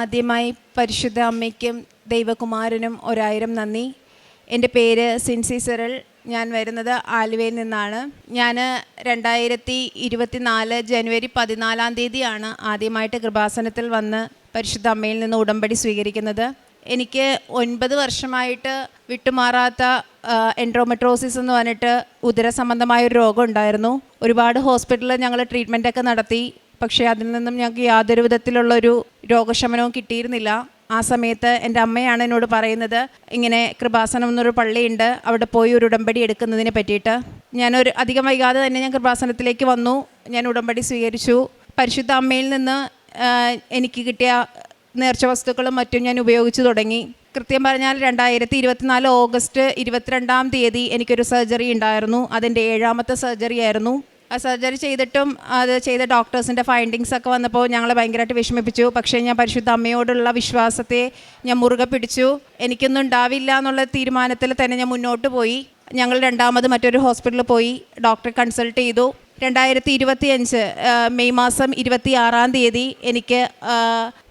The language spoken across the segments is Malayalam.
ആദ്യമായി പരിശുദ്ധ അമ്മയ്ക്കും ദൈവകുമാരനും ഒരായിരം നന്ദി. എന്റെ പേര് സിൻസി സെറൽ. ഞാൻ വരുന്നത് ആലുവയിൽ നിന്നാണ്. ഞാൻ രണ്ടായിരത്തി ഇരുപത്തിനാല് ജനുവരി പതിനാലാം തീയതിയാണ് ആദ്യമായിട്ട് കൃപാസനത്തിൽ വന്ന് പരിശുദ്ധ അമ്മയിൽ നിന്ന് ഉടമ്പടി സ്വീകരിക്കുന്നത്. എനിക്ക് ഒൻപത് വർഷമായിട്ട് വിട്ടുമാറാത്ത എൻഡ്രോമെട്രോസിസ് എന്ന് പറഞ്ഞിട്ട് ഉദര സംബന്ധമായ ഒരു രോഗം ഉണ്ടായിരുന്നു. ഒരുപാട് ഹോസ്പിറ്റലിൽ ഞങ്ങൾ ട്രീറ്റ്മെന്റൊക്കെ നടത്തി. പക്ഷേ അതിൽ നിന്നും ഞങ്ങൾക്ക് യാതൊരു വിധത്തിലുള്ളൊരു രോഗശമനവും കിട്ടിയിരുന്നില്ല. ആ സമയത്ത് എന്റെ അമ്മയാണ് എന്നോട് പറയുന്നത് ഇങ്ങനെ കൃപാസനം എന്നൊരു പള്ളിയുണ്ട് അവിടെ പോയി ഒരു ഉടമ്പടി എടുക്കുന്നതിനെ പറ്റിയിട്ട്. ഞാനൊരു അധികം വൈകാതെ തന്നെ ഞാൻ കൃപാസനത്തിലേക്ക് വന്നു ഞാൻ ഉടമ്പടി സ്വീകരിച്ചു. പരിശുദ്ധ അമ്മയിൽ നിന്ന് എനിക്ക് കിട്ടിയ നേർച്ച വസ്തുക്കളും മറ്റും ഞാൻ ഉപയോഗിച്ചു തുടങ്ങി. കൃത്യം പറഞ്ഞാൽ രണ്ടായിരത്തി ഇരുപത്തിനാല് ഓഗസ്റ്റ് ഇരുപത്തിരണ്ടാം തീയതി എനിക്കൊരു സർജറി ഉണ്ടായിരുന്നു. അതിന്റെ ഏഴാമത്തെ സർജറി ആയിരുന്നു. സർജറി ചെയ്തിട്ടും അത് ചെയ്ത ഡോക്ടേഴ്സിന്റെ ഫൈൻഡിങ്സ് ഒക്കെ വന്നപ്പോൾ ഞങ്ങളെ ഭയങ്കരമായിട്ട് വിഷമിപ്പിച്ചു. പക്ഷേ ഞാൻ പരിശുദ്ധ അമ്മയോടുള്ള വിശ്വാസത്തെ ഞാൻ മുറുകെ പിടിച്ചു. എനിക്കൊന്നും ഉണ്ടാവില്ല എന്നുള്ള തീരുമാനത്തിൽ തന്നെ ഞാൻ മുന്നോട്ട് പോയി. ഞങ്ങൾ രണ്ടാമത് മറ്റൊരു ഹോസ്പിറ്റലിൽ പോയി ഡോക്ടറെ കൺസൾട്ട് ചെയ്തു. രണ്ടായിരത്തി ഇരുപത്തി അഞ്ച് മെയ് മാസം ഇരുപത്തി ആറാം തീയതി എനിക്ക്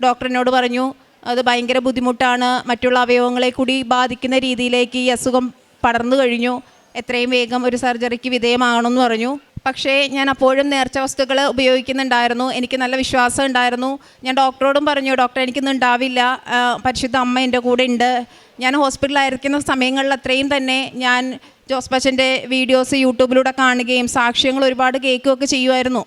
ഡോക്ടറിനോട് പറഞ്ഞു അത് ഭയങ്കര ബുദ്ധിമുട്ടാണ്. മറ്റുള്ള അവയവങ്ങളെ കൂടി ബാധിക്കുന്ന രീതിയിലേക്ക് ഈ അസുഖം പടർന്നു കഴിഞ്ഞു. എത്രയും വേഗം ഒരു സർജറിക്ക് വിധേയമാകണമെന്ന് പറഞ്ഞു. പക്ഷേ ഞാൻ അപ്പോഴും നേർച്ച വസ്തുക്കൾ ഉപയോഗിക്കുന്നുണ്ടായിരുന്നു. എനിക്ക് നല്ല വിശ്വാസം ഉണ്ടായിരുന്നു. ഞാൻ ഡോക്ടറോടും പറഞ്ഞു ഡോക്ടർ എനിക്കൊന്നും ഉണ്ടാവില്ല. പരിശുദ്ധ അമ്മ എന്റെ കൂടെ ഉണ്ട്. ഞാൻ ഹോസ്പിറ്റലായിരിക്കുന്ന സമയങ്ങളിൽ അത്രയും തന്നെ ഞാൻ ജോസ് ബച്ചന്റെ വീഡിയോസ് യൂട്യൂബിലൂടെ കാണുകയും സാക്ഷ്യങ്ങൾ ഒരുപാട് കേൾക്കുകയൊക്കെ ചെയ്യുമായിരുന്നു.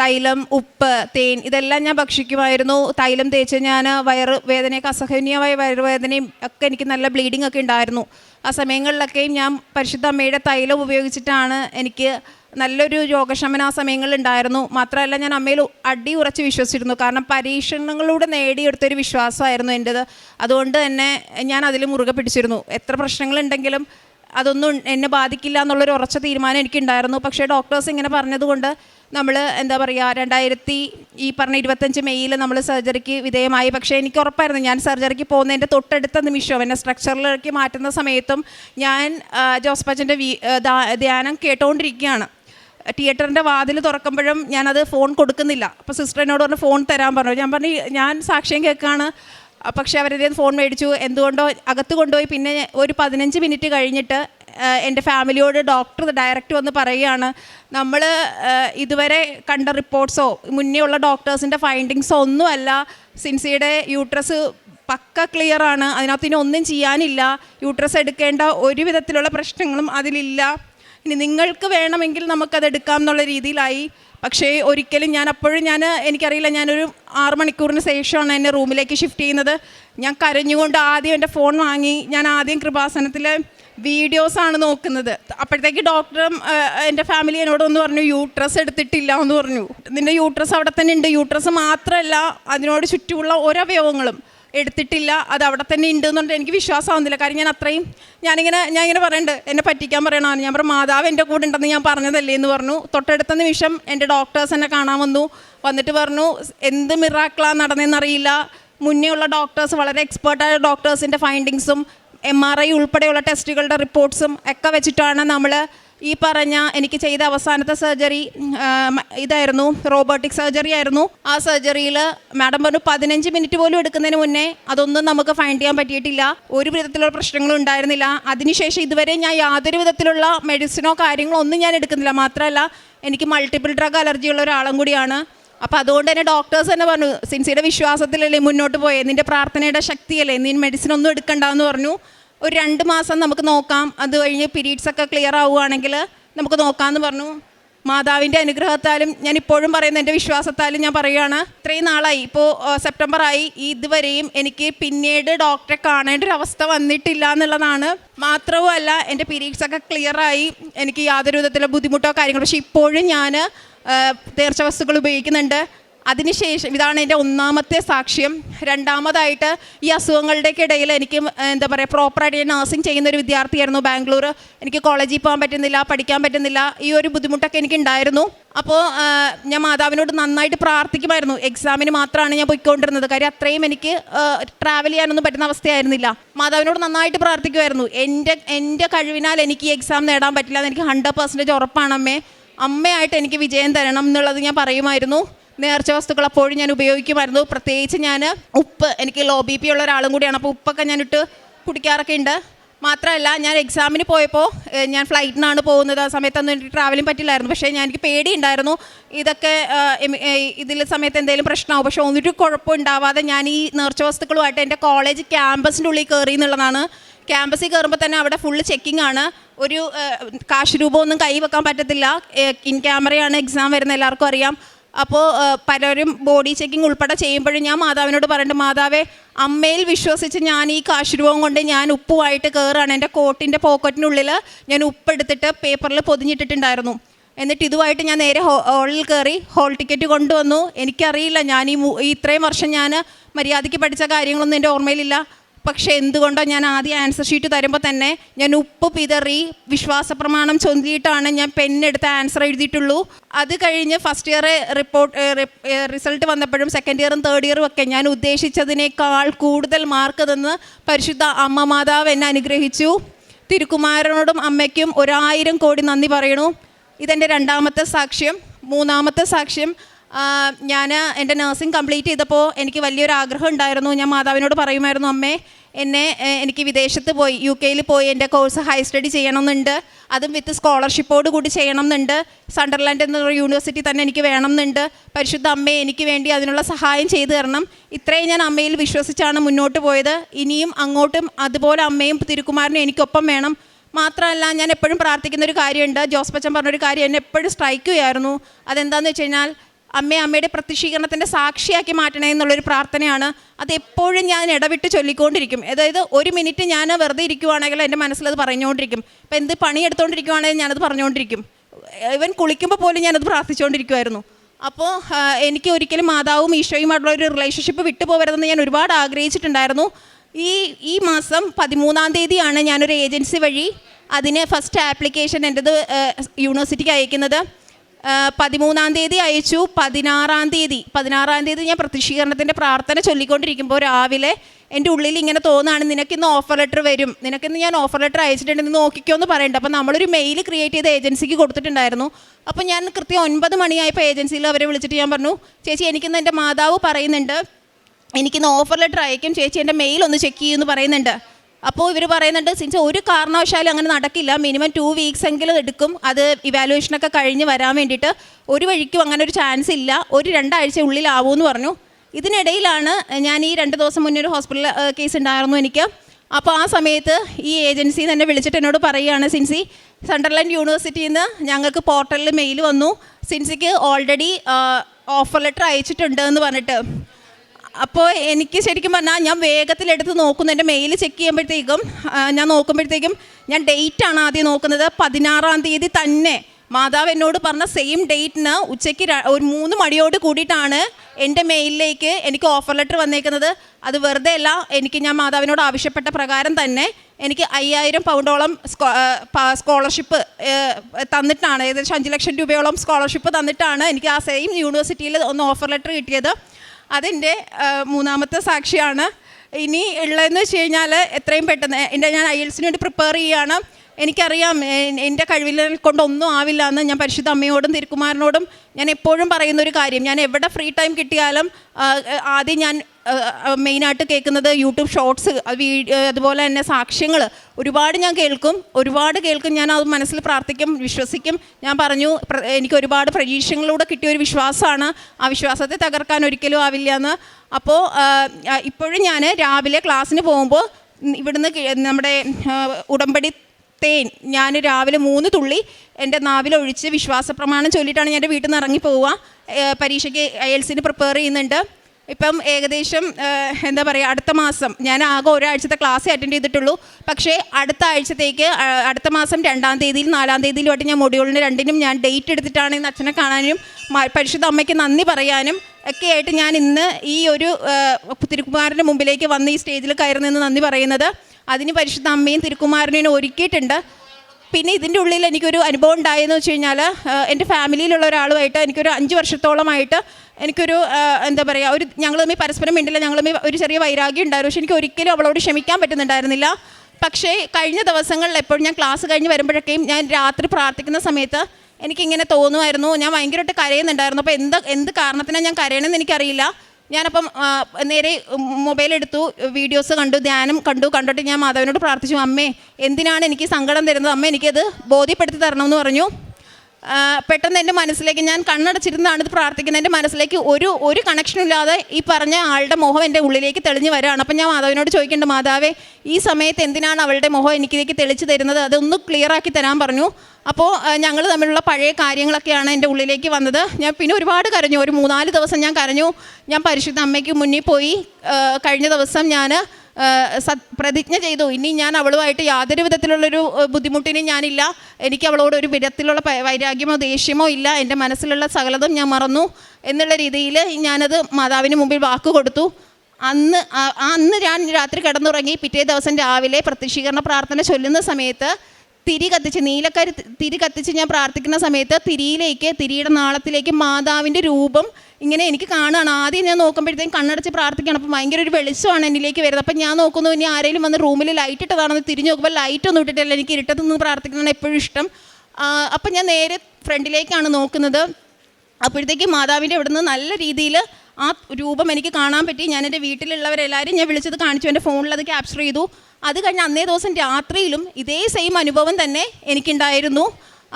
തൈലം ഉപ്പ് തേൻ ഇതെല്ലാം ഞാൻ ഭക്ഷിക്കുമായിരുന്നു. തൈലം തേച്ച് ഞാൻ വയറ് വേദനയൊക്കെ അസഹനീയമായ വയറുവേദനയും ഒക്കെ എനിക്ക് നല്ല ബ്ലീഡിംഗ് ഒക്കെ ഉണ്ടായിരുന്നു. ആ സമയങ്ങളിലൊക്കെയും ഞാൻ പരിശുദ്ധ അമ്മയുടെ തൈലം ഉപയോഗിച്ചിട്ടാണ് എനിക്ക് നല്ലൊരു രോഗശമന ആ സമയങ്ങളിൽ ഉണ്ടായിരുന്നു മാത്രമല്ല ഞാൻ അമ്മയിൽ അടി ഉറച്ച് വിശ്വസിച്ചിരുന്നു. കാരണം പരീക്ഷണങ്ങളിലൂടെ നേടിയെടുത്തൊരു വിശ്വാസമായിരുന്നു എന്റെത് അതുകൊണ്ട് തന്നെ ഞാൻ അതിൽ മുറുകെ പിടിച്ചിരുന്നു. എത്ര പ്രശ്നങ്ങളുണ്ടെങ്കിലും അതൊന്നും എന്നെ ബാധിക്കില്ല എന്നുള്ളൊരു ഉറച്ച തീരുമാനം എനിക്കുണ്ടായിരുന്നു. പക്ഷേ ഡോക്ടേഴ്സ് ഇങ്ങനെ പറഞ്ഞതുകൊണ്ട് നമ്മൾ എന്താ പറയുക രണ്ടായിരത്തി ഈ പറഞ്ഞ ഇരുപത്തഞ്ച് മെയ്യിൽ നമ്മൾ സർജറിക്ക് വിധേയമായി. പക്ഷേ എനിക്ക് ഉറപ്പായിരുന്നു ഞാൻ സർജറിക്ക് പോകുന്നതിന്റെ തൊട്ടടുത്ത നിമിഷം എന്നെ സ്ട്രക്ചറിലേക്ക് മാറ്റുന്ന സമയത്തും ഞാൻ ആ, ജോസ് പച്ചന്റെ വീ ആ, ദാ- ധ്യാനം കേട്ടുകൊണ്ടിരിക്കുകയാണ് തിയേറ്ററിന്റെ വാതിൽ തുറക്കുമ്പോഴും ഞാനത് ഫോൺ കൊടുക്കുന്നില്ല. അപ്പോൾ സിസ്റ്റർ എന്നോട് പറഞ്ഞു ഫോൺ തരാൻ പറഞ്ഞു. ഞാൻ പറഞ്ഞു ഞാൻ സാക്ഷ്യം കേൾക്കാണ്. അഹ് പക്ഷേ അവരുടെ ഫോൺ മേടിച്ചു. എന്തുകൊണ്ടോ അകത്ത് കൊണ്ടുപോയി. പിന്നെ ഒരു പതിനഞ്ച് മിനിറ്റ് കഴിഞ്ഞിട്ട് എന്റെ ഫാമിലിയോട് ഡോക്ടർ ഡയറക്റ്റ് വന്ന് പറയുകയാണ് നമ്മൾ ഇതുവരെ കണ്ട റിപ്പോർട്ട്സോ മുന്നേ ഉള്ള ഡോക്ടേഴ്സിന്റെ ഫൈൻഡിങ്സോ ഒന്നുമല്ല. സിൻസിയുടെ യൂട്രസ് പക്ക ക്ലിയർ ആണ് അതിനകത്ത് ഇനി ഒന്നും ചെയ്യാനില്ല. യൂട്രസ് എടുക്കേണ്ട ഒരു വിധത്തിലുള്ള പ്രശ്നങ്ങളും അതിലില്ല. ഇനി നിങ്ങൾക്ക് വേണമെങ്കിൽ നമുക്കത് എടുക്കാം എന്നുള്ള രീതിയിലായി. പക്ഷേ ഒരിക്കലും ഞാൻ അപ്പോഴും ഞാൻ എനിക്കറിയില്ല ഞാനൊരു ആറ് മണിക്കൂറിന് ശേഷമാണ് എന്നെ റൂമിലേക്ക് ഷിഫ്റ്റ് ചെയ്യുന്നത്. ഞാൻ കരഞ്ഞുകൊണ്ട് ആദ്യം എന്റെ ഫോൺ വാങ്ങി. ഞാൻ ആദ്യം കൃപാസനത്തിലെ വീഡിയോസാണ് നോക്കുന്നത്. അപ്പോഴത്തേക്ക് ഡോക്ടറും എന്റെ ഫാമിലി എന്നോട് ഒന്ന് പറഞ്ഞു യൂട്രസ് എടുത്തിട്ടില്ല എന്ന് പറഞ്ഞു. നിന്റെ യൂട്രസ് അവിടെ തന്നെ ഉണ്ട്. യൂട്രസ് മാത്രമല്ല അതിനോട് ചുറ്റുമുള്ള ഒരവയവങ്ങളും. എടുത്തിട്ടില്ല. അത് അവിടെ തന്നെ ഉണ്ട് എന്നുകൊണ്ട് എനിക്ക് വിശ്വാസമാവുന്നില്ല. കാര്യം ഞാൻ അത്രയും ഞാനിങ്ങനെ ഞാൻ ഇങ്ങനെ പറയുന്നുണ്ട് എന്നെ പറ്റിക്കാൻ പറയണമെന്ന് ഞാൻ പറഞ്ഞു മാതാവ് എന്റെ കൂടെ ഉണ്ടെന്ന് ഞാൻ പറഞ്ഞതല്ലേ? എന്ന് പറഞ്ഞു. തൊട്ടടുത്ത നിമിഷം എന്റെ ഡോക്ടേഴ്സ് എന്നെ കാണാൻ വന്നു. വന്നിട്ട് പറഞ്ഞു എന്ത് മിറാക്കിളാണ് നടന്നതെന്നറിയില്ല മുന്നേ ഉള്ള ഡോക്ടേഴ്സ് വളരെ എക്സ്പേർട്ടായ ഡോക്ടേഴ്സിന്റെ ഫൈൻഡിങ്സും എം ആർ ഐ ഉൾപ്പെടെയുള്ള ടെസ്റ്റുകളുടെ റിപ്പോർട്ട്സും ഒക്കെ വെച്ചിട്ടാണ് നമ്മൾ ഈ പറഞ്ഞ എനിക്ക് ചെയ്ത അവസാനത്തെ സർജറി ഇതായിരുന്നു റോബോട്ടിക് സർജറി ആയിരുന്നു. ആ സർജറിയിൽ മാഡം പറഞ്ഞു പതിനഞ്ച് മിനിറ്റ് പോലും എടുക്കുന്നതിന് മുന്നേ അതൊന്നും നമുക്ക് ഫൈൻഡ് ചെയ്യാൻ പറ്റിയിട്ടില്ല. ഒരു വിധത്തിലുള്ള പ്രശ്നങ്ങളും ഉണ്ടായിരുന്നില്ല. അതിനുശേഷം ഇതുവരെ ഞാൻ യാതൊരു വിധത്തിലുള്ള മെഡിസിനോ കാര്യങ്ങളോ ഒന്നും ഞാൻ എടുക്കുന്നില്ല. മാത്രമല്ല എനിക്ക് മൾട്ടിപ്പിൾ ഡ്രഗ് അലർജി ഉള്ള ഒരാളും കൂടിയാണ്. അപ്പം അതുകൊണ്ട് തന്നെ ഡോക്ടേഴ്സ് തന്നെ പറഞ്ഞു സിൻസിയുടെ വിശ്വാസത്തിലല്ലേ മുന്നോട്ട് പോയേ? നിന്റെ പ്രാർത്ഥനയുടെ ശക്തിയല്ലേ? നീ മെഡിസിൻ ഒന്നും എടുക്കണ്ടെന്ന് പറഞ്ഞു. ഒരു രണ്ട് മാസം നമുക്ക് നോക്കാം. അത് കഴിഞ്ഞ് പീരീഡ്സ് ഒക്കെ ക്ലിയർ ആവുകയാണെങ്കിൽ നമുക്ക് നോക്കാമെന്ന് പറഞ്ഞു. മാതാവിന്റെ അനുഗ്രഹത്താലും ഞാൻ ഇപ്പോഴും പറയുന്ന എന്റെ വിശ്വാസത്താലും ഞാൻ പറയുകയാണ് ഇത്രയും നാളായി. ഇപ്പോൾ സെപ്റ്റംബർ ആയി ഇതുവരെയും എനിക്ക് പിന്നീട് ഡോക്ടറെ കാണേണ്ട ഒരു അവസ്ഥ വന്നിട്ടില്ല എന്നുള്ളതാണ്. മാത്രവുമല്ല എന്റെ പീരീഡ്സ് ഒക്കെ ക്ലിയർ ആയി. എനിക്ക് യാതൊരു വിധത്തിലുള്ള ബുദ്ധിമുട്ടോ കാര്യങ്ങളോ പക്ഷേ ഇപ്പോഴും ഞാൻ തീർച്ച വസ്തുക്കൾ ഉപയോഗിക്കുന്നുണ്ട്. അതിനുശേഷം ഇതാണ് എന്റെ ഒന്നാമത്തെ സാക്ഷ്യം. രണ്ടാമതായിട്ട് ഈ അസുഖങ്ങളുടെയൊക്കെ ഇടയിൽ എനിക്ക് എന്താ പറയുക പ്രോപ്പറായിട്ട് ഞാൻ നഴ്സിംഗ് ചെയ്യുന്ന ഒരു വിദ്യാർത്ഥിയായിരുന്നു ബാംഗ്ലൂർ. എനിക്ക് കോളേജിൽ പോകാൻ പറ്റുന്നില്ല പഠിക്കാൻ പറ്റുന്നില്ല ഈ ഒരു ബുദ്ധിമുട്ടൊക്കെ എനിക്ക് ഉണ്ടായിരുന്നു. അപ്പോൾ ഞാൻ മാതാവിനോട് നന്നായിട്ട് പ്രാർത്ഥിക്കുമായിരുന്നു. എക്സാമിന് മാത്രമാണ് ഞാൻ പോയിക്കൊണ്ടിരുന്നത്. കാര്യം അത്രയും എനിക്ക് ട്രാവൽ ചെയ്യാനൊന്നും പറ്റുന്ന അവസ്ഥയായിരുന്നില്ല. മാതാവിനോട് നന്നായിട്ട് പ്രാർത്ഥിക്കുമായിരുന്നു. എന്റെ എന്റെ കഴിവിനാൽ എനിക്ക് ഈ എക്സാം നേടാൻ പറ്റില്ല എന്ന് എനിക്ക് ഹൺഡ്രഡ് പെർസെന്റേജ് ഉറപ്പാണ് അമ്മേ. അമ്മയായിട്ട് എനിക്ക് വിജയം തരണം എന്നുള്ളത് ഞാൻ പറയുമായിരുന്നു. നേർച്ച വസ്തുക്കൾ അപ്പോഴും ഞാൻ ഉപയോഗിക്കുമായിരുന്നു. പ്രത്യേകിച്ച് ഞാൻ ഉപ്പ് എനിക്ക് ലോ ബി പി ഉള്ള ഒരാളും കൂടിയാണ്. അപ്പോൾ ഉപ്പൊക്കെ ഞാനിട്ട് കുടിക്കാറൊക്കെ ഉണ്ട് മാത്രമല്ല ഞാൻ എക്സാമിന് പോയപ്പോൾ ഞാൻ ഫ്ലൈറ്റിനാണ് പോകുന്നത്. ആ സമയത്തൊന്നും എനിക്ക് ട്രാവലിംഗ് പറ്റില്ലായിരുന്നു. പക്ഷേ ഞാൻ എനിക്ക് പേടിയുണ്ടായിരുന്നു ഇതൊക്കെ ഇതിൽ സമയത്ത് എന്തെങ്കിലും പ്രശ്നമാവും പക്ഷേ ഒന്നിട്ട് കുഴപ്പം ഉണ്ടാവാതെ ഞാൻ ഈ നേർച്ച വസ്തുക്കളുമായിട്ട് എന്റെ കോളേജ് ക്യാമ്പസിന്റെ ഉള്ളിൽ കയറി എന്നുള്ളതാണ്. ക്യാമ്പസിൽ കയറുമ്പോൾ തന്നെ അവിടെ ഫുള്ള് ചെക്കിംഗ് ആണ്. ഒരു കാശ് രൂപമൊന്നും കൈ വെക്കാൻ പറ്റത്തില്ല ഇൻ ക്യാമറയാണ് എക്സാം വരുന്നത്. എല്ലാവർക്കും അറിയാം. അപ്പോൾ പലരും ബോഡി ചെക്കിംഗ് ഉൾപ്പെടെ ചെയ്യുമ്പോഴും ഞാൻ മാതാവിനോട് പറഞ്ഞിട്ട് മാതാവേ അമ്മയിൽ വിശ്വസിച്ച് ഞാൻ ഈ കാശുരൂപം കൊണ്ട് ഞാൻ ഉപ്പുമായിട്ട് കയറുകയാണ് എന്റെ കോട്ടിന്റെ പോക്കറ്റിനുള്ളിൽ ഞാൻ ഉപ്പെടുത്തിട്ട് പേപ്പറിൽ പൊതിഞ്ഞിട്ടിട്ടുണ്ടായിരുന്നു. എന്നിട്ട് ഇതുമായിട്ട് ഞാൻ നേരെ ഹോളിൽ കയറി ഹോൾ ടിക്കറ്റ് കൊണ്ടുവന്നു. എനിക്കറിയില്ല ഞാൻ ഈ ഇത്രയും വർഷം ഞാൻ മര്യാദയ്ക്ക് പഠിച്ച കാര്യങ്ങളൊന്നും എന്റെ ഓർമ്മയിലില്ല. പക്ഷേ എന്തുകൊണ്ടോ ഞാൻ ആദ്യം ആൻസർ ഷീറ്റ് തരുമ്പോൾ തന്നെ ഞാൻ ഉപ്പ് പിതറി വിശ്വാസ പ്രമാണം ചൊല്ലിയിട്ടാണ് ഞാൻ പെണ്ണെടുത്ത് ആൻസർ എഴുതിയിട്ടുള്ളൂ. അത് കഴിഞ്ഞ് ഫസ്റ്റ് ഇയർ റിപ്പോർട്ട് റിസൾട്ട് വന്നപ്പോഴും സെക്കൻഡ് ഇയറും തേർഡ് ഇയറും ഒക്കെ ഞാൻ ഉദ്ദേശിച്ചതിനേക്കാൾ കൂടുതൽ മാർക്ക് തന്ന് പരിശുദ്ധ അമ്മ മാതാവ് എന്നെ അനുഗ്രഹിച്ചു. തിരുക്കുമാരനോടും അമ്മയ്ക്കും ഒരായിരം കോടി നന്ദി പറയണു. ഇതെന്റെ രണ്ടാമത്തെ സാക്ഷ്യം. മൂന്നാമത്തെ സാക്ഷ്യം ഞാൻ എന്റെ നഴ്സിംഗ് കംപ്ലീറ്റ് ചെയ്തപ്പോൾ എനിക്ക് വലിയൊരു ആഗ്രഹം ഉണ്ടായിരുന്നു. ഞാൻ മാതാവിനോട് പറയുമായിരുന്നു അമ്മേ എന്നെ എനിക്ക് വിദേശത്ത് പോയി യു കെയിൽ പോയി എന്റെ കോഴ്സ് ഹയർ സ്റ്റഡി ചെയ്യണമെന്നുണ്ട്. അതും വിത്ത് സ്കോളർഷിപ്പോട് കൂടി ചെയ്യണമെന്നുണ്ട്. സണ്ടർലാൻഡ് എന്നൊരു യൂണിവേഴ്സിറ്റി തന്നെ എനിക്ക് വേണമെന്നുണ്ട്. പരിശുദ്ധ അമ്മയെ എനിക്ക് വേണ്ടി അതിനുള്ള സഹായം ചെയ്തു തരണം. ഇത്രയും ഞാൻ അമ്മയിൽ വിശ്വസിച്ചാണ് മുന്നോട്ട് പോയത്. ഇനിയും അങ്ങോട്ടും അതുപോലെ അമ്മയും തിരുക്കുമാരനും എനിക്കൊപ്പം വേണം. മാത്രമല്ല ഞാൻ എപ്പോഴും പ്രാർത്ഥിക്കുന്ന ഒരു കാര്യമുണ്ട്. ജോസ് ബച്ചൻ പറഞ്ഞൊരു കാര്യം എന്നെ എപ്പോഴും സ്ട്രൈക്ക് ചെയ്യുമായിരുന്നു. അതെന്താണെന്ന് വെച്ച് കഴിഞ്ഞാൽ അമ്മയെ അമ്മയുടെ പ്രത്യക്ഷീകരണത്തിന്റെ സാക്ഷിയാക്കി മാറ്റണേ എന്നുള്ളൊരു പ്രാർത്ഥനയാണ്. അത് എപ്പോഴും ഞാൻ ഇടവിട്ട് ചൊല്ലിക്കൊണ്ടിരിക്കും. അതായത് ഒരു മിനിറ്റ് ഞാൻ വെറുതെ ഇരിക്കുവാണെങ്കിൽ എന്റെ മനസ്സിലത് പറഞ്ഞുകൊണ്ടിരിക്കും. ഇപ്പം എന്ത് പണി പണിയെടുത്തുകൊണ്ടിരിക്കുവാണെങ്കിൽ ഞാനത് പറഞ്ഞുകൊണ്ടിരിക്കും. ഇവൻ കുളിക്കുമ്പോൾ പോലും ഞാനത് പ്രാർത്ഥിച്ചുകൊണ്ടിരിക്കുമായിരുന്നു അപ്പോൾ എനിക്ക് ഒരിക്കലും മാതാവും ഈശോയുമായിട്ടുള്ള ഒരു റിലേഷൻഷിപ്പ് വിട്ടുപോകരുതെന്ന് ഞാൻ ഒരുപാട് ആഗ്രഹിച്ചിട്ടുണ്ടായിരുന്നു. ഈ ഈ മാസം പതിമൂന്നാം തീയതിയാണ് ഞാനൊരു ഏജൻസി വഴി അതിന് ഫസ്റ്റ് ആപ്ലിക്കേഷൻ എന്റെത് യൂണിവേഴ്സിറ്റിക്ക് അയക്കുന്നത്. പതിമൂന്നാം തീയതി അയച്ചു. പതിനാറാം തീയതി. പതിനാറാം തീയതി ഞാൻ പ്രത്യക്ഷീകരണത്തിന്റെ പ്രാർത്ഥന ചൊല്ലിക്കൊണ്ടിരിക്കുമ്പോൾ രാവിലെ എന്റെ ഉള്ളിൽ ഇങ്ങനെ തോന്നുകയാണ് നിനക്കിന്ന് ഓഫർ ലെറ്റർ വരും. നിനക്കിന്ന് ഞാൻ ഓഫർ ലെറ്റർ അയച്ചിട്ടുണ്ട്. നീ നോക്കിക്കോ എന്ന് പറയുന്നുണ്ട് അപ്പോൾ നമ്മളൊരു മെയിൽ ക്രിയേറ്റ് ചെയ്ത് ഏജൻസിക്ക് കൊടുത്തിട്ടുണ്ടായിരുന്നു. അപ്പോൾ ഞാൻ കൃത്യം ഒൻപത് മണിയായപ്പോൾ ഏജൻസിയിൽ അവരെ വിളിച്ചിട്ട് ഞാൻ പറഞ്ഞു ചേച്ചി എനിക്കിന്ന് എന്റെ മാതാവ് പറയുന്നുണ്ട്. എനിക്കിന്ന് ഓഫർ ലെറ്റർ അയക്കും ചേച്ചി എന്റെ മെയിൽ ഒന്ന് ചെക്ക് ചെയ്യുമെന്ന് പറയുന്നുണ്ട്. അപ്പോൾ ഇവർ പറയുന്നുണ്ട് സിൻസ് ഒരു കാരണവശാലും അങ്ങനെ നടക്കില്ല. മിനിമം ടു വീക്സ് എങ്കിലും എടുക്കും. അത് ഇവാലുവേഷനൊക്കെ കഴിഞ്ഞ് വരാൻ വേണ്ടിയിട്ട് ഒരു വഴിക്കും അങ്ങനെ ഒരു ചാൻസ് ഇല്ല. ഒരു രണ്ടാഴ്ച എന്ന് പറഞ്ഞു. ഇതിനിടയിലാണ് ഞാൻ ഈ രണ്ട് ദിവസം മുന്നേ ഒരു ഹോസ്പിറ്റൽ കേസ് ഉണ്ടായിരുന്നു എനിക്ക്. അപ്പോൾ ആ സമയത്ത് ഈ ഏജൻസി തന്നെ വിളിച്ചിട്ട് എന്നോട് പറയുകയാണ് സിൻസി സണ്ടർലാൻഡ് യൂണിവേഴ്സിറ്റിയിൽ നിന്ന് ഞങ്ങൾക്ക് പോർട്ടലിൽ മെയിൽ വന്നു. സിൻസിക്ക് ഓൾറെഡി ഓഫർ ലെറ്റർ അയച്ചിട്ടുണ്ട് എന്ന് പറഞ്ഞിട്ട്. അപ്പോൾ എനിക്ക് ശരിക്കും പറഞ്ഞാൽ ഞാൻ വേഗത്തിൽ വേഗത്തിലെടുത്ത് നോക്കുന്നു. എന്റെ മെയിൽ ചെക്ക് ചെയ്യുമ്പോഴത്തേക്കും ഞാൻ നോക്കുമ്പോഴത്തേക്കും ഞാൻ ഡേറ്റ് ആണ് ആദ്യം നോക്കുന്നത്. പതിനാറാം തീയതി തന്നെ മാതാവ് എന്നോട് പറഞ്ഞ സെയിം ഡേറ്റിന് ഉച്ചയ്ക്ക് ഒരു മൂന്ന് മണിയോട് കൂടിയിട്ടാണ് എന്റെ മെയിലിലേക്ക് എനിക്ക് ഓഫർ ലെറ്റർ വന്നേക്കുന്നത്. അത് വെറുതെ അല്ല എനിക്ക് ഞാൻ മാതാവിനോട് ആവശ്യപ്പെട്ട പ്രകാരം തന്നെ എനിക്ക് അയ്യായിരം പൗണ്ടോളം സ്കോളർഷിപ്പ് തന്നിട്ടാണ്. ഏകദേശം അഞ്ച് ലക്ഷം രൂപയോളം സ്കോളർഷിപ്പ് തന്നിട്ടാണ് എനിക്ക് ആ സെയിം യൂണിവേഴ്സിറ്റിയിൽ ഒന്ന് ഓഫർ ലെറ്റർ കിട്ടിയത്. അതിന്റെ മൂന്നാമത്തെ സാക്ഷിയാണ്. ഇനി ഉള്ളതെന്ന് വെച്ച് കഴിഞ്ഞാൽ എത്രയും പെട്ടെന്ന് എന്റെ ഞാൻ ഐ എൽസിന് വേണ്ടി പ്രിപ്പയർ ചെയ്യുകയാണ്. എനിക്കറിയാം എന്റെ കഴിവിൽ കൊണ്ടൊന്നും ആവില്ല എന്ന് ഞാൻ പരിശുദ്ധ അമ്മയോടും തിരുക്കുമാരനോടും ഞാൻ എപ്പോഴും പറയുന്ന ഒരു കാര്യം. ഞാൻ എവിടെ ഫ്രീ ടൈം കിട്ടിയാലും ആദ്യം ഞാൻ മെയിനായിട്ട് കേൾക്കുന്നത് യൂട്യൂബ് ഷോർട്സ് അതുപോലെ തന്നെ സാക്ഷ്യങ്ങൾ ഒരുപാട് ഞാൻ കേൾക്കും. ഒരുപാട് കേൾക്കും. ഞാൻ അത് മനസ്സിൽ പ്രാർത്ഥിക്കും വിശ്വസിക്കും. ഞാൻ പറഞ്ഞു എനിക്ക് ഒരുപാട് പ്രതീക്ഷകളിലൂടെ കിട്ടിയ ഒരു വിശ്വാസമാണ്. ആ വിശ്വാസത്തെ തകർക്കാൻ ഒരിക്കലും ആവില്ല എന്ന്. അപ്പോൾ ഇപ്പോഴും ഞാൻ രാവിലെ ക്ലാസ്സിന് പോകുമ്പോൾ ഇവിടുന്ന് നമ്മുടെ ഉടമ്പടി തേൻ ഞാൻ രാവിലെ മൂന്ന് തുള്ളി എന്റെ നാവിലൊഴിച്ച് വിശ്വാസ പ്രമാണം ചൊല്ലിയിട്ടാണ് ഞാൻ എന്റെ വീട്ടിൽ നിന്ന് ഇറങ്ങി പോവുക. പരീക്ഷയ്ക്ക് എൽസിന് പ്രിപ്പയർ ചെയ്യുന്നുണ്ട്. ഇപ്പം ഏകദേശം എന്താ പറയുക അടുത്ത മാസം ഞാൻ ആകെ ഒരാഴ്ചത്തെ ക്ലാസ് അറ്റൻഡ് ചെയ്തിട്ടുള്ളൂ. പക്ഷേ അടുത്ത ആഴ്ചത്തേക്ക് അടുത്ത മാസം രണ്ടാം തീയതിയിൽ നാലാം തീയതിയിലുമായിട്ട് ഞാൻ മൊഡ്യൂളിന് രണ്ടിനും ഞാൻ ഡേറ്റ് എടുത്തിട്ടാണ് അച്ഛനെ കാണാനും പരിശുദ്ധ അമ്മയ്ക്ക് നന്ദി പറയാനും ഒക്കെ ആയിട്ട് ഞാൻ ഇന്ന് ഈ ഒരു തിരുക്കുമാരന്റെ മുമ്പിലേക്ക് വന്ന് ഈ സ്റ്റേജിൽ കയറി നിന്ന് നന്ദി പറയുന്നത്. അതിന് പരിശുദ്ധ അമ്മയും തിരുക്കുമാരനും ഒരുക്കിയിട്ടുണ്ട്. പിന്നെ ഇതിന്റെ ഉള്ളിൽ എനിക്കൊരു അനുഭവം ഉണ്ടായെന്ന് വെച്ച് കഴിഞ്ഞാൽ എന്റെ ഫാമിലിയിലുള്ള ഒരാളുമായിട്ട് എനിക്കൊരു അഞ്ച് വർഷത്തോളമായിട്ട് എനിക്കൊരു എന്താ പറയുക ഒരു ഞങ്ങൾ തമ്മിൽ പരസ്പരം മിണ്ടില്ല ഞങ്ങൾ തമ്മിൽ ഒരു ചെറിയ വൈരാഗ്യം ഉണ്ടായിരുന്നു. പക്ഷെ എനിക്ക് ഒരിക്കലും അവളോട് ക്ഷമിക്കാൻ പറ്റുന്നുണ്ടായിരുന്നില്ല. പക്ഷേ കഴിഞ്ഞ ദിവസങ്ങളിൽ എപ്പോഴും ഞാൻ ക്ലാസ് കഴിഞ്ഞ് വരുമ്പോഴൊക്കെയും ഞാൻ രാത്രി പ്രാർത്ഥിക്കുന്ന സമയത്ത് എനിക്കിങ്ങനെ തോന്നുമായിരുന്നു. ഞാൻ ഭയങ്കരമായിട്ട് കരയുന്നുണ്ടായിരുന്നു. അപ്പോൾ എന്ത് എന്ത് കാരണത്തിനാണ് ഞാൻ കരയണമെന്ന് എനിക്കറിയില്ല. ഞാനപ്പം നേരെ മൊബൈൽ എടുത്തു വീഡിയോസ് കണ്ടു ധ്യാനം കണ്ടു കണ്ടിട്ട് ഞാൻ മാധവനോട് പ്രാർത്ഥിച്ചു അമ്മേ എന്തിനാണ് എനിക്ക് സങ്കടം തരുന്നത്? അമ്മ എനിക്കത് ബോധ്യപ്പെടുത്തി തരണമെന്ന് പറഞ്ഞു. പെട്ടെന്ന് എന്റെ മനസ്സിലേക്ക് ഞാൻ കണ്ണടച്ചിരുന്നാണ് ഇത് പ്രാർത്ഥിക്കുന്നത്. എന്റെ മനസ്സിലേക്ക് ഒരു ഒരു കണക്ഷനും ഇല്ലാതെ ഈ പറഞ്ഞ ആളുടെ മുഖം എന്റെ ഉള്ളിലേക്ക് തെളിഞ്ഞു വരികയാണ്. അപ്പം ഞാൻ മാതാവിനോട് ചോദിക്കേണ്ട മാതാവേ ഈ സമയത്ത് എന്തിനാണ് അവളുടെ മുഖം എനിക്കിലേക്ക് തെളിച്ച് തരുന്നത്? അതൊന്ന് ക്ലിയർ ആക്കി തരാൻ പറഞ്ഞു. അപ്പോൾ ഞങ്ങൾ തമ്മിലുള്ള പഴയ കാര്യങ്ങളൊക്കെയാണ് എന്റെ ഉള്ളിലേക്ക് വന്നത്. ഞാൻ പിന്നെ ഒരുപാട് കരഞ്ഞു. ഒരു മൂന്നാൽ ദിവസം ഞാൻ കരഞ്ഞു. ഞാൻ പരിശുദ്ധ അമ്മയ്ക്ക് മുന്നിൽ പോയി. കഴിഞ്ഞ ദിവസം ഞാൻ പ്രതിജ്ഞ ചെയ്തു. ഇനി ഞാൻ അവളുമായിട്ട് യാതൊരു വിധത്തിലുള്ളൊരു ബുദ്ധിമുട്ടിനും ഞാനില്ല. എനിക്ക് അവളോട് ഒരു വിധത്തിലുള്ള വൈരാഗ്യമോ ദേഷ്യമോ ഇല്ല. എന്റെ മനസ്സിലുള്ള സകലതും ഞാൻ മറന്നു. എന്നുള്ള രീതിയിൽ ഞാനത് മാതാവിന് മുമ്പിൽ വാക്ക് കൊടുത്തു. അന്ന് അന്ന് ഞാൻ രാത്രി കിടന്നുറങ്ങി പിറ്റേ ദിവസം രാവിലെ പ്രത്യക്ഷീകരണ പ്രാർത്ഥന ചൊല്ലുന്ന സമയത്ത് തിരി കത്തിച്ച് നീലക്കരി തിരി കത്തിച്ച് ഞാൻ പ്രാർത്ഥിക്കുന്ന സമയത്ത് തിരിയിലേക്ക് തിരിയുടെ നാളത്തിലേക്ക് മാതാവിന്റെ രൂപം ഇങ്ങനെ എനിക്ക് കാണുകയാണ്. ആദ്യം ഞാൻ നോക്കുമ്പോഴത്തേക്കും കണ്ണടച്ച് പ്രാർത്ഥിക്കണം അപ്പോൾ ഭയങ്കര ഒരു വെളിച്ചമാണ് എന്നിലേക്ക് വരുന്നത്. അപ്പോൾ ഞാൻ നോക്കുന്നു ഇനി ആരെങ്കിലും വന്ന് റൂമിൽ ലൈറ്റ് ഇട്ടതാണെന്ന് തിരിഞ്ഞ് നോക്കുമ്പോൾ ലൈറ്റ് ഒന്നും ഇട്ടിട്ടില്ല. എനിക്ക് ഇരുട്ടത്ത് നിന്ന് പ്രാർത്ഥിക്കുന്നതാണ് എപ്പോഴും ഇഷ്ടം. അപ്പം ഞാൻ നേരെ ഫ്രണ്ടിലേക്കാണ് നോക്കുന്നത്. അപ്പോഴത്തേക്ക് മാതാവിന്റെ ഇവിടുന്ന് നല്ല രീതിയിൽ ആ രൂപം എനിക്ക് കാണാൻ പറ്റി. ഞാൻ എന്റെ വീട്ടിലുള്ളവരെല്ലാവരും ഞാൻ വിളിച്ചത് കാണിച്ചു. എന്റെ ഫോണിൽ അത് ക്യാപ്ചർ ചെയ്തു. അത് കഴിഞ്ഞ് അന്നേ ദിവസം രാത്രിയിലും ഇതേ സെയിം അനുഭവം തന്നെ എനിക്കുണ്ടായിരുന്നു.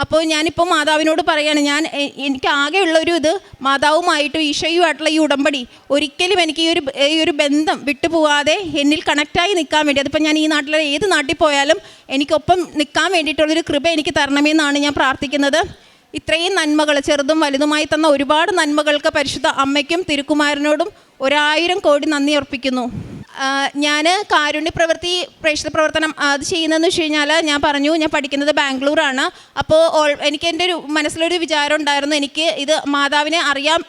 അപ്പോൾ ഞാനിപ്പോൾ മാതാവിനോട് പറയാണ് ഞാൻ എനിക്ക് ആകെയുള്ള ഒരു ഇത് മാതാവുമായിട്ടും ഈശോയുമായിട്ടുള്ള ഈ ഉടമ്പടി ഒരിക്കലും എനിക്ക് ഈ ഒരു ഈ ഒരു ബന്ധം വിട്ടുപോകാതെ എന്നിൽ കണക്റ്റായി നിൽക്കാൻ വേണ്ടി അതിപ്പോൾ ഞാൻ ഈ നാട്ടിലെ ഏത് നാട്ടിൽ പോയാലും എനിക്കൊപ്പം നിൽക്കാൻ വേണ്ടിയിട്ടുള്ളൊരു കൃപ എനിക്ക് തരണമെന്നാണ് ഞാൻ പ്രാർത്ഥിക്കുന്നത്. ഇത്രയും നന്മകൾ ചെറുതും വലുതുമായി തന്ന ഒരുപാട് നന്മകൾക്ക് പരിശുദ്ധ അമ്മയ്ക്കും തിരുക്കുമാരനോടും ഒരായിരം കോടി നന്ദി അർപ്പിക്കുന്നു. ഞാൻ കാരുണ്യ പ്രവൃത്തി പ്രേക്ഷിത പ്രവർത്തനം അത് ചെയ്യുന്നതെന്ന് വെച്ച് കഴിഞ്ഞാൽ ഞാൻ പറഞ്ഞു ഞാൻ പഠിക്കുന്നത് ബാംഗ്ലൂരാണ്. അപ്പോൾ ഓൾ- എനിക്ക് എന്റെ ഒരു മനസ്സിലൊരു വിചാരം ഉണ്ടായിരുന്നു എനിക്ക് ഇത് മാതാവിനെ അറിയാം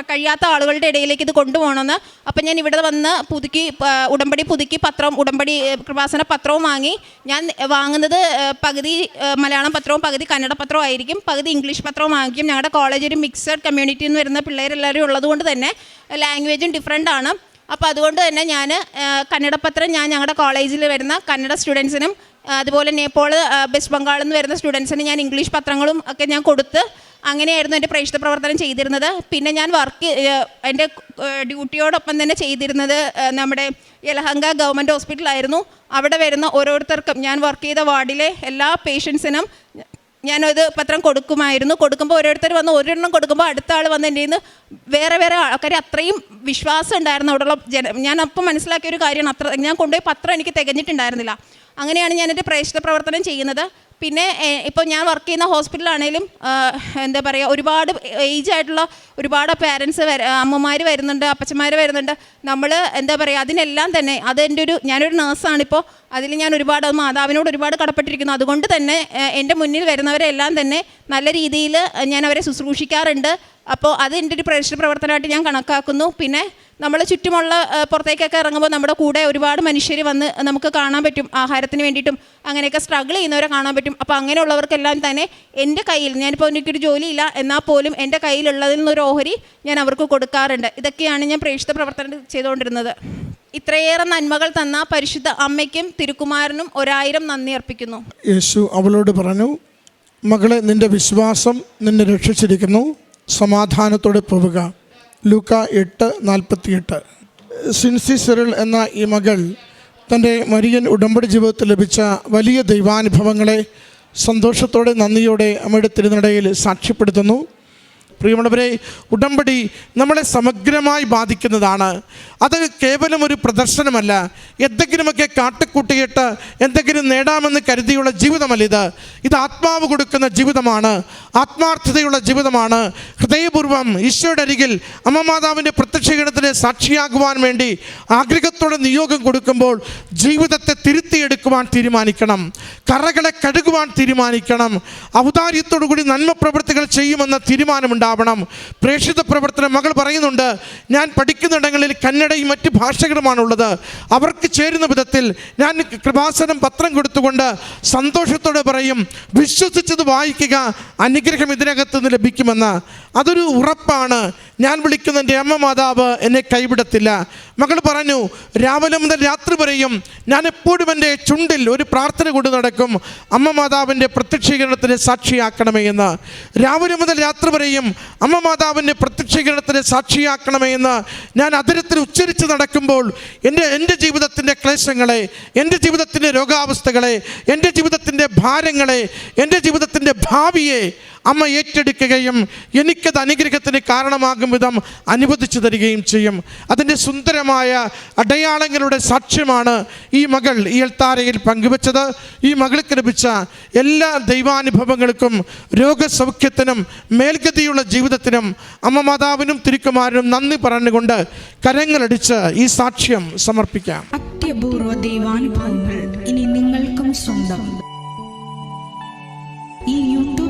കഴിയാത്ത ആളുകളുടെ ഇടയിലേക്ക് ഇത് കൊണ്ടുപോകണമെന്ന്. അപ്പം ഞാൻ ഇവിടെ വന്ന് പുതുക്കി ഉടമ്പടി പുതുക്കി പത്രം ഉടമ്പടി കൃപാസന പത്രവും വാങ്ങി. ഞാൻ വാങ്ങുന്നത് പകുതി മലയാളം പത്രവും പകുതി കന്നഡ പത്രവും ആയിരിക്കും. പകുതി ഇംഗ്ലീഷ് പത്രവും വാങ്ങിക്കും. ഞങ്ങളുടെ കോളേജ് ഒരു മിക്സഡ് കമ്മ്യൂണിറ്റി എന്ന് വരുന്ന പിള്ളേരെല്ലാവരും ഉള്ളതുകൊണ്ട് തന്നെ ലാംഗ്വേജും ഡിഫറെന്റ് ആണ്. അപ്പോൾ അതുകൊണ്ട് തന്നെ ഞാൻ കന്നഡ പത്രം ഞാൻ ഞങ്ങളുടെ കോളേജിൽ വരുന്ന കന്നഡ സ്റ്റുഡൻസിനും അതുപോലെ നേപ്പാൾ വെസ്റ്റ് ബംഗാളിൽ നിന്ന് വരുന്ന സ്റ്റുഡൻസിന് ഞാൻ ഇംഗ്ലീഷ് പത്രങ്ങളും ഒക്കെ ഞാൻ കൊടുത്ത് അങ്ങനെയായിരുന്നു എന്റെ പ്രേക്ഷിത പ്രവർത്തനം ചെയ്തിരുന്നത്. പിന്നെ ഞാൻ വർക്ക് എന്റെ ഡ്യൂട്ടിയോടൊപ്പം തന്നെ ചെയ്തിരുന്നത് നമ്മുടെ യലഹങ്ക ഗവൺമെന്റ് ഹോസ്പിറ്റലായിരുന്നു അവിടെ വരുന്ന ഓരോരുത്തർക്കും ഞാൻ വർക്ക് ചെയ്ത വാർഡിലെ എല്ലാ പേഷ്യൻസിനും ഞാനത് പത്രം കൊടുക്കുമായിരുന്നു. കൊടുക്കുമ്പോൾ ഓരോരുത്തർ വന്ന് ഒരെണ്ണം കൊടുക്കുമ്പോൾ അടുത്ത ആൾ വന്ന് എന്റെ നിന്ന് വേറെ വേറെ ആൾക്കാർ അത്രയും വിശ്വാസം ഉണ്ടായിരുന്നു അവിടെയുള്ള ജന ഞാൻ അപ്പം മനസ്സിലാക്കിയ ഒരു കാര്യമാണ് അത്ര ഞാൻ കൊണ്ടുപോയി പത്രം എനിക്ക് തികഞ്ഞിട്ടുണ്ടായിരുന്നില്ല. അങ്ങനെയാണ് ഞാൻ എന്റെ പ്രേക്ഷിത പ്രവർത്തനം ചെയ്യുന്നത്. പിന്നെ ഇപ്പോൾ ഞാൻ വർക്ക് ചെയ്യുന്ന ഹോസ്പിറ്റലാണേലും എന്താ പറയുക ഒരുപാട് ഏജ് ആയിട്ടുള്ള ഒരുപാട് പേരൻസ് അമ്മമാർ വരുന്നുണ്ട് അപ്പച്ചന്മാർ വരുന്നുണ്ട്. നമ്മൾ എന്താ പറയുക അതിനെല്ലാം തന്നെ അത് എന്റെ ഒരു ഞാനൊരു നേഴ്സാണിപ്പോൾ അതിൽ ഞാൻ ഒരുപാട് മാതാവിനോട് ഒരുപാട് കടപ്പെട്ടിരിക്കുന്നു. അതുകൊണ്ട് തന്നെ എന്റെ മുന്നിൽ വരുന്നവരെല്ലാം തന്നെ നല്ല രീതിയിൽ ഞാൻ അവരെ ശുശ്രൂഷിക്കാറുണ്ട്. അപ്പോൾ അത് എന്റെ ഒരു പ്രശ്ന പ്രവർത്തനമായിട്ട് ഞാൻ കണക്കാക്കുന്നു. പിന്നെ നമ്മൾ ചുറ്റുമുള്ള പുറത്തേക്കൊക്കെ ഇറങ്ങുമ്പോൾ നമ്മുടെ കൂടെ ഒരുപാട് മനുഷ്യർ വന്ന് നമുക്ക് കാണാൻ പറ്റും ആഹാരത്തിന് വേണ്ടിയിട്ടും അങ്ങനെയൊക്കെ സ്ട്രഗിൾ ചെയ്യുന്നവരെ കാണാൻ പറ്റും. അപ്പോൾ അങ്ങനെയുള്ളവർക്കെല്ലാം തന്നെ എന്റെ കയ്യിൽ ഞാനിപ്പോൾ എനിക്കൊരു ജോലിയില്ല എന്നാൽ പോലും എന്റെ കയ്യിലുള്ളതിൽ നിന്നൊരു ഓഹരി ഞാൻ അവർക്ക് കൊടുക്കാറുണ്ട്. ഇതൊക്കെയാണ് ഞാൻ പ്രേക്ഷിത പ്രവർത്തനം ചെയ്തുകൊണ്ടിരുന്നത്. ഇത്രയേറെ നന്മകൾ തന്ന പരിശുദ്ധ അമ്മയ്ക്കും തിരുക്കുമാരനും ഒരായിരം നന്ദി അർപ്പിക്കുന്നു. യേശു അവളോട് പറഞ്ഞു മകളെ നിന്റെ വിശ്വാസം നിന്നെ രക്ഷിച്ചിരിക്കുന്നു. സമാധാനത്തോടെ പോവുക. ലൂക്ക എട്ട് നാൽപ്പത്തിയെട്ട്. സിൻസി സിറിൽ എന്ന ഈ മകൾ തന്റെ മരിയൻ ഉടമ്പടി ജീവിതത്തിൽ ലഭിച്ച വലിയ ദൈവാനുഭവങ്ങളെ സന്തോഷത്തോടെ നന്ദിയോടെ അമ്മയുടെ തിരുനടയിൽ സാക്ഷ്യപ്പെടുത്തുന്നു. പ്രിയമുള്ളവരെ ഉടമ്പടി നമ്മളെ സമഗ്രമായി ബാധിക്കുന്നതാണ്. അത് കേവലം ഒരു പ്രദർശനമല്ല. എന്തെങ്കിലുമൊക്കെ കാട്ടിക്കൂട്ടിയിട്ട് എന്തെങ്കിലും നേടാമെന്ന് കരുതിയുള്ള ജീവിതമല്ല ഇത്. ഇത് ആത്മാവ് കൊടുക്കുന്ന ജീവിതമാണ്. ആത്മാർത്ഥതയുള്ള ജീവിതമാണ്. ഹൃദയപൂർവം ഈശോയുടെ അരികിൽ അമ്മമാതാവിന്റെ പ്രത്യക്ഷീകരണത്തിന് സാക്ഷിയാകുവാൻ വേണ്ടി ആഗ്രഹത്തോടെ നിയോഗം കൊടുക്കുമ്പോൾ ജീവിതത്തെ തിരുത്തിയെടുക്കുവാൻ തീരുമാനിക്കണം. കറകളെ കഴുകുവാൻ തീരുമാനിക്കണം. ഔദാര്യത്തോടു കൂടി നന്മ പ്രവൃത്തികൾ ചെയ്യുമെന്ന തീരുമാനമുണ്ടാവണം പ്രേക്ഷിത പ്രവർത്തനം. മകൾ പറയുന്നുണ്ട് ഞാൻ പഠിക്കുന്നിടങ്ങളിൽ കന്നഡയും മറ്റ് ഭാഷകളുമാണുള്ളത്. അവർക്ക് ചേരുന്ന വിധത്തിൽ ഞാൻ കൃപാസനം പത്രം കൊടുത്തുകൊണ്ട് സന്തോഷത്തോടെ പറയും. വിശ്വസിച്ചത് വായിക്കുക അനുഗ്രഹം ഇതിനകത്ത് നിന്ന് ലഭിക്കുമെന്ന്. അതൊരു ഉറപ്പാണ്. ഞാൻ വിളിക്കുന്ന എന്റെ അമ്മ മാതാവ് എന്നെ കൈവിടത്തില്ല. മകൾ പറഞ്ഞു രാവിലെ മുതൽ രാത്രി വരെയും ഞാൻ എപ്പോഴും എന്റെ ചുണ്ടിൽ ഒരു പ്രാർത്ഥന കൊണ്ട് നടക്കും. അമ്മ മാതാവിന്റെ പ്രത്യക്ഷീകരണത്തിന് സാക്ഷിയാക്കണമേ എന്ന്. രാവിലെ മുതൽ രാത്രി വരെയും അമ്മ മാതാവിന്റെ പ്രത്യക്ഷീകരണത്തിന് സാക്ഷിയാക്കണമേ എന്ന് ഞാൻ അതിരത്തിൽ ഉച്ചരിച്ച് നടക്കുമ്പോൾ എന്റെ എന്റെ ജീവിതത്തിന്റെ ക്ലേശങ്ങളെ എന്റെ ജീവിതത്തിന്റെ രോഗാവസ്ഥകളെ എന്റെ ജീവിതത്തിന്റെ ഭാരങ്ങളെ എന്റെ ജീവിതത്തിന്റെ ഭാവിയെ അമ്മ ഏറ്റെടുക്കുകയും എനിക്കത് അനുഗ്രഹത്തിന് കാരണമാകും വിധം അനുവദിച്ചു തരികയും ചെയ്യും. അതിന്റെ സുന്ദരമായ അടയാളങ്ങളുടെ സാക്ഷ്യമാണ് ഈ മകൾ ഈ എൽത്താരയിൽ പങ്കുവച്ചത്. ഈ മകൾക്ക് ലഭിച്ച എല്ലാ ദൈവാനുഭവങ്ങൾക്കും രോഗസൗഖ്യത്തിനും മേൽഗതിയുള്ള ജീവിതത്തിനും അമ്മ മാതാവിനും തിരുക്കുമാരനും നന്ദി പറഞ്ഞുകൊണ്ട് കരങ്ങളടിച്ച് ഈ സാക്ഷ്യം സമർപ്പിക്കാം. അത്യപൂർവ ദൈവാനുഭവങ്ങൾ ഇനി നിങ്ങൾക്കും സ്വന്തം. ഈ യൂട്യൂബ്